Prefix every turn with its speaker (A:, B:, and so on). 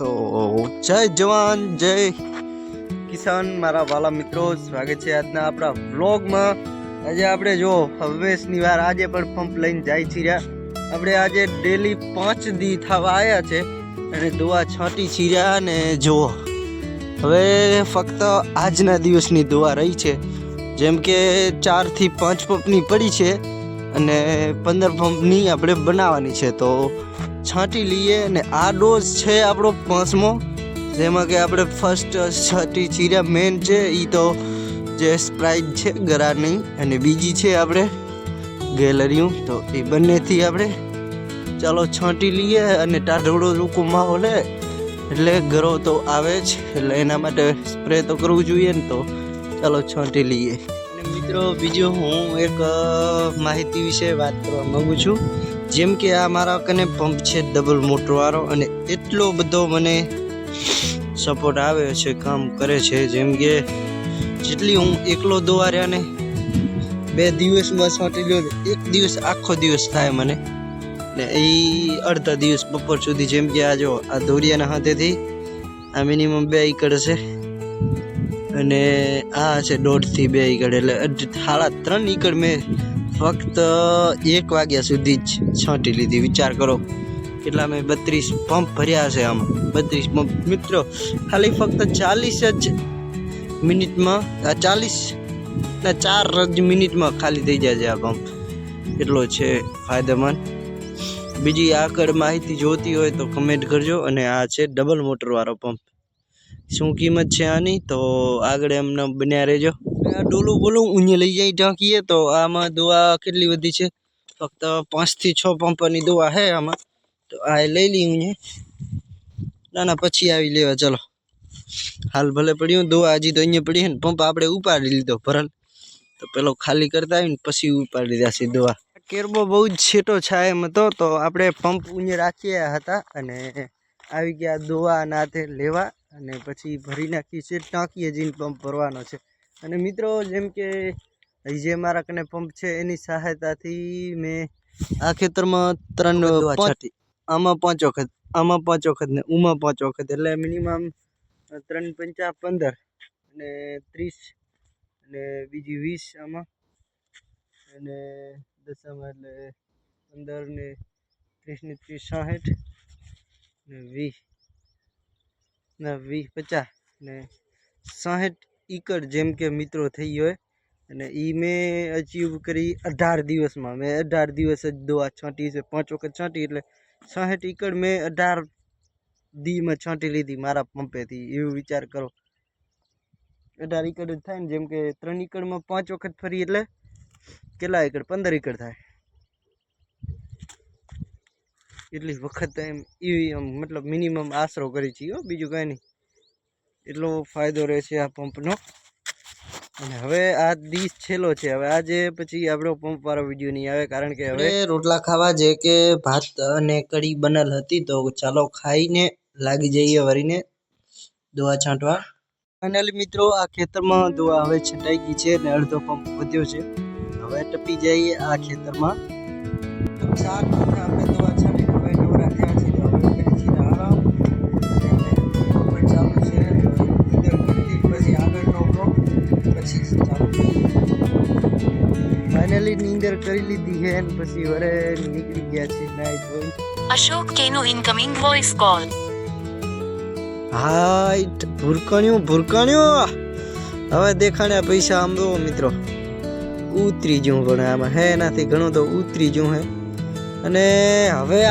A: તો જય જવાન, જય કિસાન મારા વાલા મિત્રો. સ્વાગત છે આજના આપણા વ્લોગમાં. આજે આપણે જો હવેશની વાર આજે પણ પંપ લઈને જાય છીએ આપણે આજે ડેલી પાંચ દી થવા આવ્યા છે અને દુઆ છાંટી છીર્યા અને જુઓ હવે ફક્ત આજના દિવસની દુઆ રહી છે. જેમ કે ચારથી પાંચ પંપની પડી છે અને પંદર પંપની આપણે બનાવવાની છે. તો છાંટી લઈએ અને આ ડોઝ છે આપણો પાંચમો, જેમાં કે આપણે ફર્સ્ટ છાંટી ચીર્યા મેન છે એ તો જે સ્પ્રાઇટ છે, ગરાની, અને બીજી છે આપણે ગેલરીયું તો એ બંનેથી આપણે ચાલો છાંટી લઈએ અને ટાઢોળો લોકો માહોલ એટલે ગરો તો આવે જ, એટલે એના માટે સ્પ્રે તો કરવું જોઈએ ને તો ચાલો છાંટી લઈએ. મિત્રો, બીજું હું એક માહિતી વિશે વાત કરવા માંગુ છું. જેમ કે આ મારા કને પંપ છે ડબલ મોટરવાળો અને એટલો બધો મને સપોર્ટ આવે છે, કામ કરે છે. જેમ કે જેટલી હું એકલો દોવાર્યા ને બે દિવસમાં છાંટી લ્યો ને, એક દિવસ આખો દિવસ થાય મને. ને એ અડધા દિવસ બપોર સુધી, જેમ કે આ જો, આ દોરિયાના હાથેથી આ મિનિમમ બે એકડ છે અને આ છે દોઢથી બે એકડ એટલે સાડા ત્રણ એકડ મેં ફક્ત એક વાગ્યા સુધી જ છાંટી લીધી. વિચાર કરો, કેટલા મેં બત્રીસ પંપ ભર્યા છે આમાં. બત્રીસ પંપ. મિત્રો, ખાલી ફક્ત ચાલીસ જ મિનિટમાં, આ ચાલીસ ના ચાર જ મિનિટમાં ખાલી થઈ જાય છે આ પંપ. એટલો છે ફાયદામંદ. બીજી આગળ માહિતી જોતી હોય તો કમેન્ટ કરજો. અને આ છે ડબલ મોટરવાળો પંપ. શું કિંમત છે આની? તો આગળ એમને બન્યા રહેજો. આ ડોલું બોલું ઊંઘે લઈ જાય, ઢાંકીએ. તો આમાં દવા કેટલી બધી છે? ફક્ત પાંચથી છ પંપની દવા છે આમાં. તો આ લઈ લઈ ઊંઘે ના ના પછી આવી લેવા, ચલો. હાલ ભલે પડ્યું, દવા હજી તો અહીંયા પડી છે ને, પંપ આપણે ઉપાડી લીધો ભરલ. તો પેલો ખાલી કરતા આવીને પછી ઉપાડી દીધા છે દવા. કેરબો બહુ જ છેટો છાય એમ હતો, તો આપણે પંપ ઊંઘે રાખ્યા હતા અને આવી ગયા દવા નાથે લેવા. અને પછી ભરી નાખી છે ટાંકીએ જઈને પંપ ભરવાનો છે. અને મિત્રો જેમ કે જે મારા કને પંપ છે એની સહાયતાથી મેં આ ખેતરમાં ત્રણ આમાં પાંચ વખત આમાં પાંચ વખત ને ઉમાં પાંચ વખત એટલે મિનિમમ ત્રણ પંચા પંદર અને ત્રીસ અને બીજી વીસ આમાં. અને દશામાં એટલે પંદર ને ત્રીસ ને ત્રીસ સાહીઠ ને વીસ. ના વીસ પચાસ ને સાઠ એકર જેમ કે મિત્રો થઈ હોય. અને એ મેં અચીવ કરી અઢાર દિવસમાં. મેં અઢાર દિવસ જ દવા છાંટી છે. પાંચ વખત છાંટી એટલે સાઠ એકર મેં અઢાર દીમાં છાંટી લીધી મારા પંપેથી. એવું વિચાર કરો. અઢાર એકર જ થાય ને જેમ કે ત્રણ એકરમાં પાંચ વખત ફરી એટલે કેટલા એકર? પંદર એકર થાય. એટલી વખત એમ એવી મતલબ મિનિમમ આશરો કરી છીએ બીજું કાંઈ નહીં. એટલો ફાયદો રહે છે આ પંપનો અને હવે આ દિશ છેલ્લો છે. હવે આજે પછી આપણો પંપ વાળો વીડિયો નહીં આવે, કારણ કે હવે રોટલા ખાવા જે કે ભાત અને કઢી બનેલ હતી, તો ચાલો ખાઈને લાગી જઈએ વરીને. દવા છાંટવા. ફાઇનલી મિત્રો, આ ખેતરમાં દવા હવે છંટાઈ ગઈ છે અને અડધો પંપ વધ્યો છે. હવે ટપી જઈએ આ ખેતરમાં. પંપ આપણે ફાઇનલી નીંદર કરી લીધી છે અને પછી વરે નીકળી ગયા છે નાઈટ ધોઈ
B: અશોક કેનો ઇનકમિંગ વોઇસ કોલ
A: હાઈટ ભૂરકણ્યું ભૂરકણ્યું. હવે દેખાણ્યા પૈસા આમ દો મિત્રો. ઉતરી જવું પણ આમાં. હે એનાથી ઘણું તો ઉતરી જવું હે. અને હવે